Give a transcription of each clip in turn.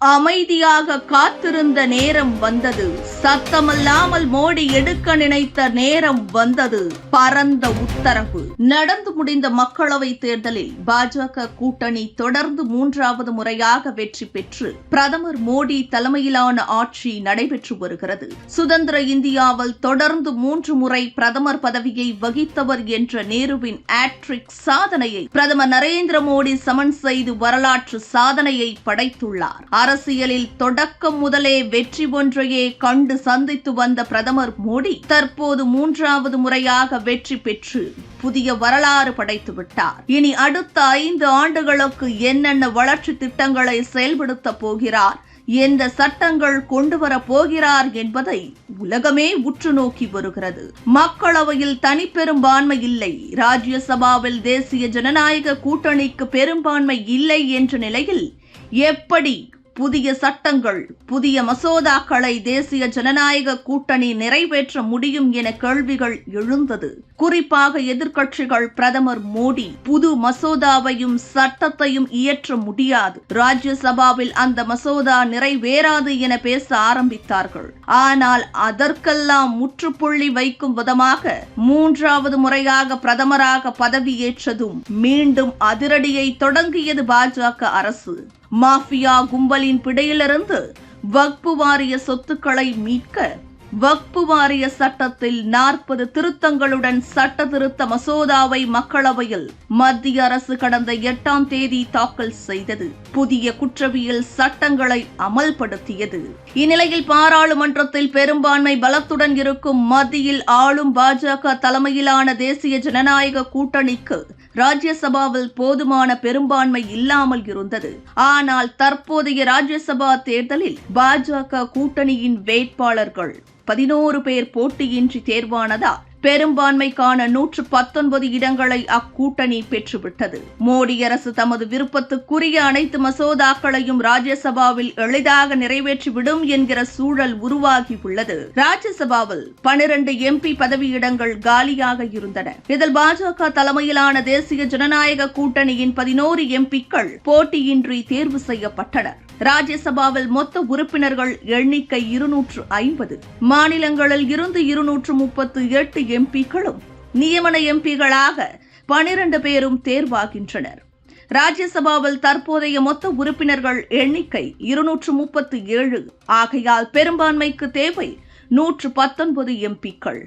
அமைதியாக காத்திருந்த நேரம் வந்தது. சத்தமில்லாமல் மோடி எடுக்க நினைத்த நேரம் வந்தது. பரந்த உத்தரவு. நடந்து முடிந்த மக்களவை தேர்தலில் பாஜக கூட்டணி தொடர்ந்து மூன்றாவது முறையாக வெற்றி பெற்று பிரதமர் மோடி தலைமையிலான ஆட்சி நடைபெற்று வருகிறது. சுதந்திர இந்தியாவில் தொடர்ந்து மூன்று முறை பிரதமர் பதவியை வகித்தவர் என்ற நேருவின் ஆட்ரிக் சாதனையை பிரதமர் நரேந்திர மோடி சமன் செய்து வரலாற்று சாதனையை படைத்துள்ளார். அரசியலில் தொடக்கம் முதலே வெற்றி ஒன்றையே கண்டு சந்தித்து வந்த பிரதமர் மோடி தற்போது மூன்றாவது முறையாக வெற்றி பெற்று புதிய வரலாறு படைத்து விட்டார். இனி அடுத்த ஐந்து ஆண்டுகளுக்கு என்னென்ன வளர்ச்சி திட்டங்களை செயல்படுத்த போகிறார் எந்த சட்டங்கள் கொண்டு வர போகிறார் என்பதை உலகமே உற்று நோக்கி வருகிறது. மக்களவையில் தனிப்பெரும்பான்மை இல்லை. ராஜ்யசபாவில் தேசிய ஜனநாயக கூட்டணிக்கு பெரும்பான்மை இல்லை என்ற நிலையில் எப்படி புதிய சட்டங்கள் புதிய மசோதாக்களை தேசிய ஜனநாயக கூட்டணி நிறைவேற்ற முடியும் என கேள்விகள் எழுந்தது. குறிப்பாக எதிர்க்கட்சிகள் பிரதமர் மோடி புது மசோதாவையும் சட்டத்தையும் இயற்ற முடியாது. ராஜ்யசபாவில் அந்த மசோதா நிறைவேறாது என பேச ஆரம்பித்தார்கள். ஆனால் அதற்கெல்லாம் முற்றுப்புள்ளி வைக்கும் விதமாக மூன்றாவது முறையாக பிரதமராக பதவியேற்றதும் மீண்டும் அதிரடியை தொடங்கியது பாஜக அரசு. மாஃபியா கும்பலின் பிடியிலிருந்து வக்பு வாரிய சொத்துக்களை மீட்க வக்பு வாரிய சட்டத்தில் நாற்பது திருத்தங்களுடன் சட்ட திருத்த மசோதாவை மக்களவையில் மத்திய அரசு கடந்த எட்டாம் தேதி தாக்கல் செய்தது. புதிய குற்றவியல் சட்டங்களை அமல்படுத்தியது. இந்நிலையில் பாராளுமன்றத்தில் பெரும்பான்மை பலத்துடன் இருக்கும் மத்தியில் ஆளும் பாஜக தலைமையிலான தேசிய ஜனநாயக கூட்டணிக்கு ராஜ்யசபாவில் போதுமான பெரும்பான்மை இல்லாமல் இருந்தது. ஆனால் தற்போதைய ராஜ்யசபா தேர்தலில் பாஜக கூட்டணியின் வேட்பாளர்கள் பதினோரு பேர் போட்டியின்றி தேர்வானதால் பெரும்பான்மைக்கான நூற்று பத்தொன்பது இடங்களை அக்கூட்டணி பெற்றுவிட்டது. மோடி அரசு தமது விருப்பத்துக்குரிய அனைத்து மசோதாக்களையும் ராஜ்யசபாவில் எளிதாக நிறைவேற்றிவிடும் என்கிற சூழல் உருவாகியுள்ளது. ராஜ்யசபாவில் பனிரண்டு எம்பி பதவியிடங்கள் காலியாக இருந்தன. இதில் பாஜக தலைமையிலான தேசிய ஜனநாயக கூட்டணியின் பதினோரு எம்பிக்கள் போட்டியின்றி தேர்வு செய்யப்பட்டனர். ராஜ்யசபாவில் மொத்த உறுப்பினர்கள் எண்ணிக்கை இருநூற்று ஐம்பது. மாநிலங்களில் இருந்து இருநூற்று முப்பத்து எட்டு எம்பிக்களும் நியமன எம்பிகளாக பனிரண்டு பேரும் தேர்வாகின்றனர். ராஜ்யசபாவில் தற்போதைய மொத்த உறுப்பினர்கள் எண்ணிக்கை இருநூற்று முப்பத்து ஏழு. ஆகையால் பெரும்பான்மைக்கு தேவை நூற்று பத்தொன்பது எம்பிக்கள்.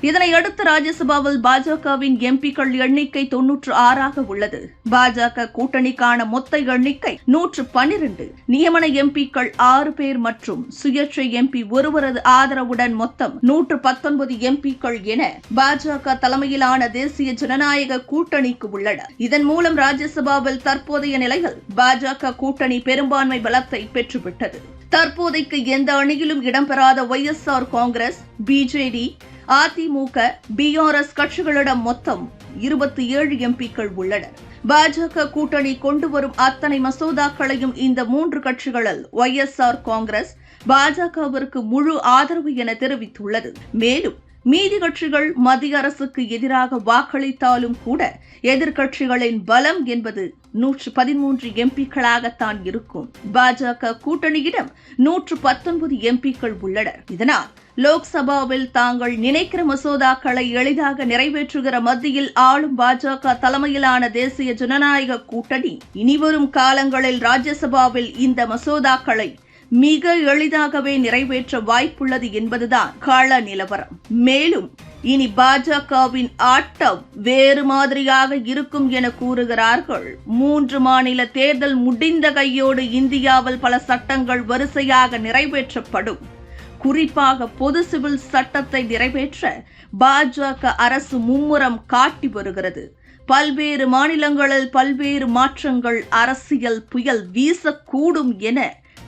இதனை அடுத்து ராஜ்யசபாவில் பாஜகவின் எம்பிக்கள் எண்ணிக்கை தொன்னூற்று ஆறாக உள்ளது. பாஜக கூட்டணிக்கான மொத்த எண்ணிக்கை நூற்று பனிரெண்டு நியமன எம்பிக்கள் ஆறு பேர் மற்றும் சுயேட்சை எம்பி ஒருவரது ஆதரவுடன் மொத்தம் நூற்று பத்தொன்பது எம்பிக்கள் என பாஜக தலைமையிலான தேசிய ஜனநாயக கூட்டணிக்கு உள்ளன இதன் மூலம் ராஜ்யசபாவில் தற்போதைய நிலையில் பாஜக கூட்டணி பெரும்பான்மை பலத்தை பெற்றுவிட்டது. தற்போதைக்கு எந்த அணியிலும் இடம்பெறாத Y S R Congress BJD AIADMK BRS கட்சிகளிடம் மொத்தம் இருபத்தி ஏழு எம்பிக்கள் உள்ளனர். பாஜக கூட்டணி கொண்டு வரும் அத்தனை மசோதாக்களையும் இந்த மூன்று கட்சிகளில் ஒய் எஸ் ஆர் காங்கிரஸ் பாஜகவிற்கு முழு ஆதரவு என தெரிவித்துள்ளது. மேலும் மீதி கட்சிகள் மத்திய அரசுக்கு எதிராக வாக்களித்தாலும் கூட எதிர்கட்சிகளின் பலம் என்பது நூற்று பதிமூன்று எம்பிக்களாகத்தான் இருக்கும். பாஜக கூட்டணியிடம் நூற்று பத்தொன்பது எம்பிக்கள் உள்ளனர். இதனால் லோக்சபாவில் தாங்கள் நினைக்கிற மசோதாக்களை எளிதாக நிறைவேற்றுகிற மத்தியில் ஆளும் பாஜக தலைமையிலான தேசிய ஜனநாயக கூட்டணி இனிவரும் காலங்களில் ராஜ்யசபாவில் இந்த மசோதாக்களை மிக எளிதாகவே நிறைவேற்ற வாய்ப்புள்ளது என்பதுதான் கள நிலவரம். மேலும் இனி பாஜகவின் ஆட்டம் வேறு மாதிரியாக இருக்கும் என கூறுகிறார்கள். மூன்று மாநில தேர்தல் முடிந்த கையோடு இந்தியாவில் பல சட்டங்கள் வரிசையாக நிறைவேற்றப்படும். குறிப்பாக பொது சிவில் சட்டத்தை நிறைவேற்ற பாஜக அரசு மும்முரம் காட்டி வருகிறது. பல்வேறு மாநிலங்களில் பல்வேறு மாற்றங்கள் அரசியல் புயல் வீசக்கூடும் என